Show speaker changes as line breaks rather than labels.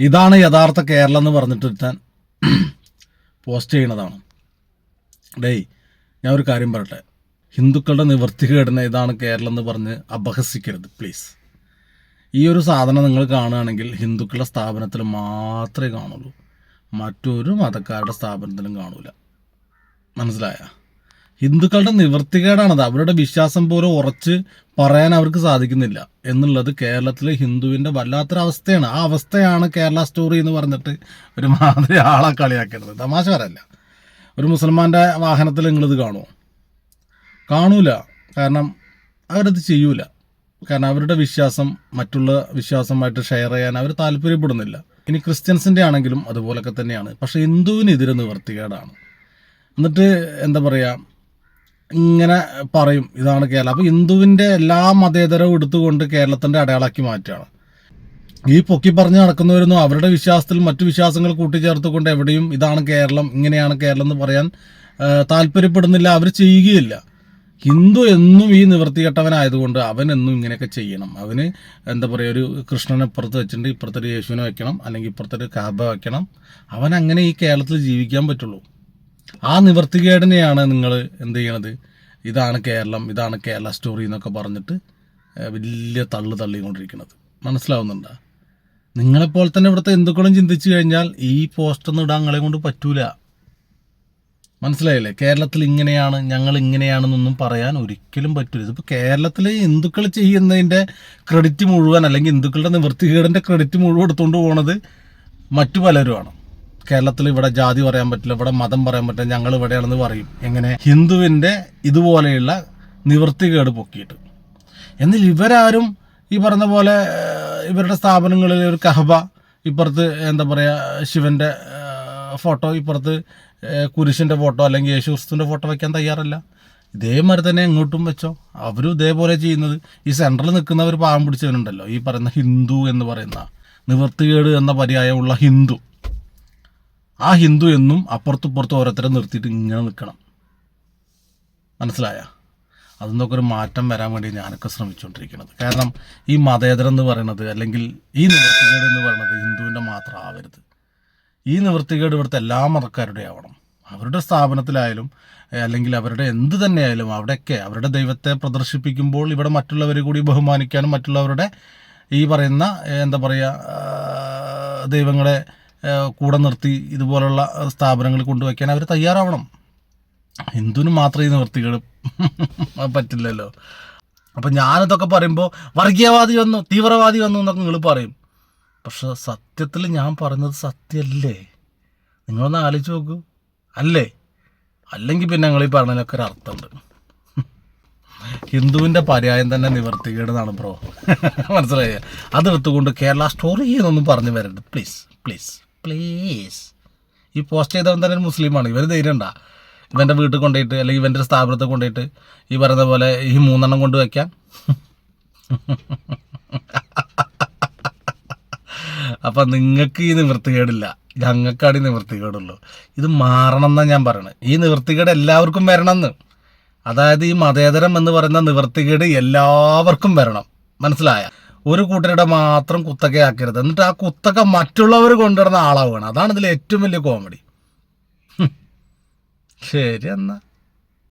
ഇതാണ് യഥാർത്ഥ കേരളം എന്ന് പറഞ്ഞിട്ട് പോസ്റ്റ് ചെയ്യണതാണ്. ഡേയ് ഞാൻ ഒരു കാര്യം പറയട്ടെ. ഹിന്ദുക്കളുടെ നിവൃത്തി കേടുന്ന ഇതാണ് കേരളം എന്ന് പറഞ്ഞ് അപഹസിക്കരുത് പ്ലീസ് ഈ ഒരു സാധനം നിങ്ങൾ കാണുകയാണെങ്കിൽ ഹിന്ദുക്കളുടെ സ്ഥാപനത്തിൽ മാത്രമേ കാണുള്ളൂ. മറ്റൊരു മതക്കാരുടെ സ്ഥാപനത്തിലും കാണൂല. മനസ്സിലായ? ഹിന്ദുക്കളുടെ നിവൃത്തികേടാണത് അവരുടെ വിശ്വാസം പോലും ഉറച്ച് പറയാൻ അവർക്ക് സാധിക്കുന്നില്ല. എന്നുള്ളത് കേരളത്തിലെ ഹിന്ദുവിന്റെ വല്ലാത്തൊരവസ്ഥയാണ്. ആ അവസ്ഥയാണ് കേരള സ്റ്റോറി എന്ന് പറഞ്ഞിട്ട് ഒരു മാതിരി ആളെ കളിയാക്കേണ്ടത് തമാശ വരല്ല ഒരു മുസൽമാന്റെ വാഹനത്തിൽ നിങ്ങളിത് കാണുമോ കാണൂല. കാരണം അവരത് ചെയ്യൂല. കാരണം അവരുടെ വിശ്വാസം മറ്റുള്ള വിശ്വാസമായിട്ട് ഷെയർ ചെയ്യാൻ അവർ താല്പര്യപ്പെടുന്നില്ല. ഇനി ക്രിസ്ത്യൻസിന്റെ ആണെങ്കിലും അതുപോലൊക്കെ തന്നെയാണ്. പക്ഷേ ഹിന്ദുവിനെതിരെ നിവർത്തികേടാണ്. എന്നിട്ട് എന്താ പറയുക ഇങ്ങനെ പറയും ഇതാണ് കേരളം. അപ്പോൾ ഹിന്ദുവിന്റെ എല്ലാ മതേതരവും എടുത്തുകൊണ്ട് കേരളത്തിന്റെ അടയാളാക്കി മാറ്റുകയാണ്. ഈ പൊക്കി പറഞ്ഞ് നടക്കുന്നവരൊന്നും അവരുടെ വിശ്വാസത്തിൽ മറ്റു വിശ്വാസങ്ങൾ കൂട്ടിച്ചേർത്തുകൊണ്ട് എവിടെയും ഇതാണ് കേരളം ഇങ്ങനെയാണ് കേരളം എന്ന് പറയാൻ താല്പര്യപ്പെടുന്നില്ല അവർ ചെയ്യുകയില്ല. ഹിന്ദു എന്നും ഈ നിവർത്തികെട്ടവനായതുകൊണ്ട് അവൻ എന്നും ഇങ്ങനെയൊക്കെ ചെയ്യണം. അവന് എന്താ പറയുക ഒരു കൃഷ്ണനെ ഇപ്പുറത്ത് വെച്ചിട്ടുണ്ട് ഇപ്പുറത്തൊരു യേശുവിനെ വെക്കണം അല്ലെങ്കിൽ ഇപ്പുറത്തൊരു കാബ വെക്കണം. അവൻ അങ്ങനെ ഈ കേരളത്തിൽ ജീവിക്കാൻ പറ്റുള്ളൂ. ആ നിവർത്തികേടിനെയാണ് നിങ്ങൾ എന്ത് ചെയ്യണത്? ഇതാണ് കേരളം ഇതാണ് കേരള സ്റ്റോറി എന്നൊക്കെ പറഞ്ഞിട്ട് വലിയ തള്ളു തള്ളിക്കൊണ്ടിരിക്കുന്നത് മനസ്സിലാവുന്നുണ്ടോ? നിങ്ങളെപ്പോലെ തന്നെ ഇവിടുത്തെ ഹിന്ദുക്കളും ചിന്തിച്ചു കഴിഞ്ഞാൽ ഈ പോസ്റ്റൊന്നും ഇടാൻ നിങ്ങളെ കൊണ്ട് പറ്റൂല. മനസ്സിലായില്ലേ? കേരളത്തിൽ ഇങ്ങനെയാണ് ഞങ്ങൾ ഇങ്ങനെയാണെന്നൊന്നും പറയാൻ ഒരിക്കലും പറ്റില്ല ഇതിപ്പോൾ കേരളത്തിൽ ഹിന്ദുക്കൾ ചെയ്യുന്നതിന്റെ ക്രെഡിറ്റ് മുഴുവൻ അല്ലെങ്കിൽ ഹിന്ദുക്കളുടെ നിവൃത്തികേടിന്റെ ക്രെഡിറ്റ് മുഴുവൻ എടുത്തുകൊണ്ട് പോകുന്നത് മറ്റു പലരുമാണ്. കേരളത്തിൽ ഇവിടെ ജാതി പറയാൻ പറ്റില്ല ഇവിടെ മതം പറയാൻ പറ്റില്ല ഞങ്ങൾ ഇവിടെയാണെന്ന് പറയും. എങ്ങനെ? ഹിന്ദുവിന്റെ ഇതുപോലെയുള്ള നിവൃത്തികേട് പൊക്കിയിട്ട്. എന്നാൽ ഇവരാരും ഈ പറഞ്ഞ പോലെ ഇവരുടെ സ്ഥാപനങ്ങളിൽ ഒരു കഹബ ഇപ്പുറത്ത് എന്താ പറയുക ശിവന്റെ ഫോട്ടോ ഇപ്പുറത്ത് കുരിശിന്റെ ഫോട്ടോ അല്ലെങ്കിൽ യേശു ക്രിസ്തുവിന്റെ ഫോട്ടോ വയ്ക്കാൻ തയ്യാറല്ല. ഇതേമാതിരി തന്നെ എങ്ങോട്ടും വെച്ചോ. അവരും ഇതേപോലെ ചെയ്യുന്നത്. ഈ സെൻട്രൽ നിൽക്കുന്നവർ പാവം പിടിച്ചവനുണ്ടല്ലോ ഈ പറയുന്ന ഹിന്ദു എന്ന് പറയുന്ന നിവൃത്തികേട് എന്ന പര്യായമുള്ള ഹിന്ദു. ആ ഹിന്ദു എന്നും അപ്പുറത്തും ഇപ്പുറത്തും ഓരോരുത്തരെ നിർത്തിയിട്ട് ഇങ്ങനെ നിൽക്കണം. മനസ്സിലായ? അതിന്നൊക്കെ ഒരു മാറ്റം വരാൻ വേണ്ടി ഞാനൊക്കെ ശ്രമിച്ചുകൊണ്ടിരിക്കുന്നത്. കാരണം ഈ മതേതരം എന്ന് പറയുന്നത് അല്ലെങ്കിൽ ഈ നിവൃത്തികേട് എന്ന് പറയുന്നത് ഹിന്ദുവിന്റെ മാത്രം ആവരുത്. ഈ നിവൃത്തികേട് ഇവിടുത്തെ എല്ലാ മതക്കാരുടെ ആവണം. അവരുടെ സ്ഥാപനത്തിലായാലും അല്ലെങ്കിൽ അവരുടെ എന്ത് തന്നെയായാലും അവിടെയൊക്കെ അവരുടെ ദൈവത്തെ പ്രദർശിപ്പിക്കുമ്പോൾ ഇവിടെ മറ്റുള്ളവരെ കൂടി ബഹുമാനിക്കാനും മറ്റുള്ളവരുടെ ഈ പറയുന്ന എന്താ പറയുക ദൈവങ്ങളെ കൂടെ നിർത്തി ഇതുപോലുള്ള സ്ഥാപനങ്ങൾ കൊണ്ടുവയ്ക്കാൻ അവർ തയ്യാറാവണം. ഹിന്ദുവിന് മാത്രമേ ഈ നിർത്തികൾ പറ്റില്ലല്ലോ. അപ്പം ഞാനിതൊക്കെ പറയുമ്പോൾ വർഗീയവാദി വന്നു തീവ്രവാദി വന്നു എന്നൊക്കെ നിങ്ങൾ പറയും. പക്ഷെ സത്യത്തിൽ ഞാൻ പറഞ്ഞത് സത്യമല്ലേ നിങ്ങളൊന്ന് ആലോചിച്ച് നോക്കൂ. അല്ലേ? അല്ലെങ്കിൽ പിന്നെ നിങ്ങൾ ഈ പറഞ്ഞതിനൊക്കെ ഒരു അർത്ഥമുണ്ട്. ഹിന്ദുവിന്റെ പര്യായം തന്നെ നിവർത്തികേട് എന്നാണ് ബ്രോ. മനസ്സിലായ? അതെടുത്തുകൊണ്ട് കേരള സ്റ്റോറി എന്നൊന്നും പറഞ്ഞു വരരുത്. Please please. പ്ലീസ്. ഈ പോസ്റ്റ് ചെയ്തവൻ തന്നെ ഒരു മുസ്ലിമാണ്. ഇവർ ധൈര്യം ഉണ്ടാ? ഇവന്റെ വീട്ടിൽ കൊണ്ടുപോയിട്ട് അല്ലെങ്കിൽ ഇവന്റെ സ്ഥാപനത്തിൽ കൊണ്ടുപോയിട്ട് ഈ പറയുന്ന പോലെ ഈ മൂന്നെണ്ണം കൊണ്ട് വയ്ക്കാൻ അപ്പം നിങ്ങൾക്ക് ഈ നിവൃത്തികേടില്ല. ഞങ്ങൾക്കാണ് ഈ നിവൃത്തികേടുള്ളൂ. ഇത് മാറണം എന്നാണ് ഞാൻ പറയണത്. ഈ നിവൃത്തികേട് എല്ലാവർക്കും വരണമെന്ന്. അതായത് ഈ മതേതരം എന്ന് പറയുന്ന നിവൃത്തികേട് എല്ലാവർക്കും വരണം. മനസ്സിലായ? ഒരു കൂട്ടരുടെ മാത്രം കുത്തക ആക്കരുത്. എന്നിട്ട് ആ കുത്തക മറ്റുള്ളവർ കൊണ്ടുവരുന്ന ആളാവുകയാണ്. അതാണ് ഇതിൽ ഏറ്റവും വലിയ കോമഡി ശരി എന്നാ.